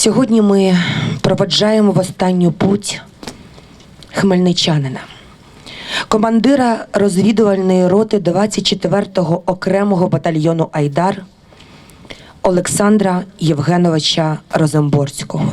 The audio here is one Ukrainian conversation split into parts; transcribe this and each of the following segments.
Сьогодні ми проведжаємо в останню путь хмельничанина, командира розвідувальної роти 24-го окремого батальйону Айдар Олександра Євгеновича Роземборського.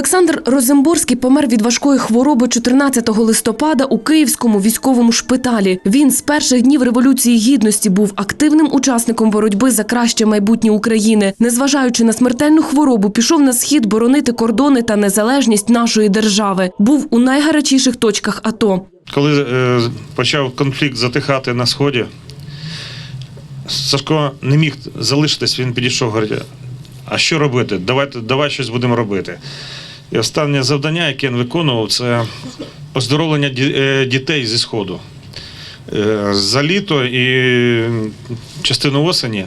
Олександр Роземборський помер від важкої хвороби 14 листопада у Київському військовому шпиталі. Він з перших днів революції гідності був активним учасником боротьби за краще майбутнє України. Незважаючи на смертельну хворобу, пішов на схід боронити кордони та незалежність нашої держави. Був у найгарячіших точках АТО. Коли е, почав конфлікт затихати на сході, Сашко не міг залишитись, він підійшов, говорить, а що робити? Давайте, давай щось будемо робити. І останнє завдання, яке він виконував, це оздоровлення е, дітей зі Сходу. Е, За літо і частину осені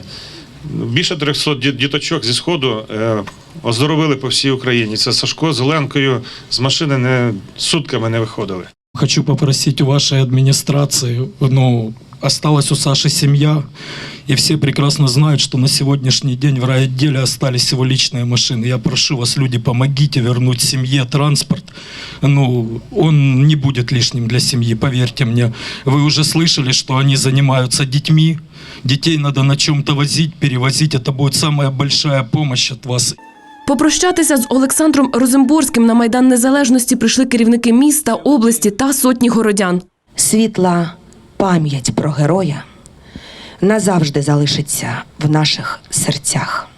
більше 300 діточок зі Сходу е, оздоровили по всій Україні. Це Сашко з Оленкою з машини не, сутками не виходили. Хочу попросить у вашей администрации, ну, осталась у Саши семья, и все прекрасно знают, что на сегодняшний день в райотделе остались его личные машины. Я прошу вас, люди, помогите вернуть семье транспорт. Ну, он не будет лишним для семьи, поверьте мне. Вы уже слышали, что они занимаются детьми. Детей надо на чем-то возить, перевозить. Это будет самая большая помощь от вас. Попрощатися з Олександром Розимборським на Майдан Незалежності прийшли керівники міста, області та сотні городян. Світла пам'ять про героя назавжди залишиться в наших серцях.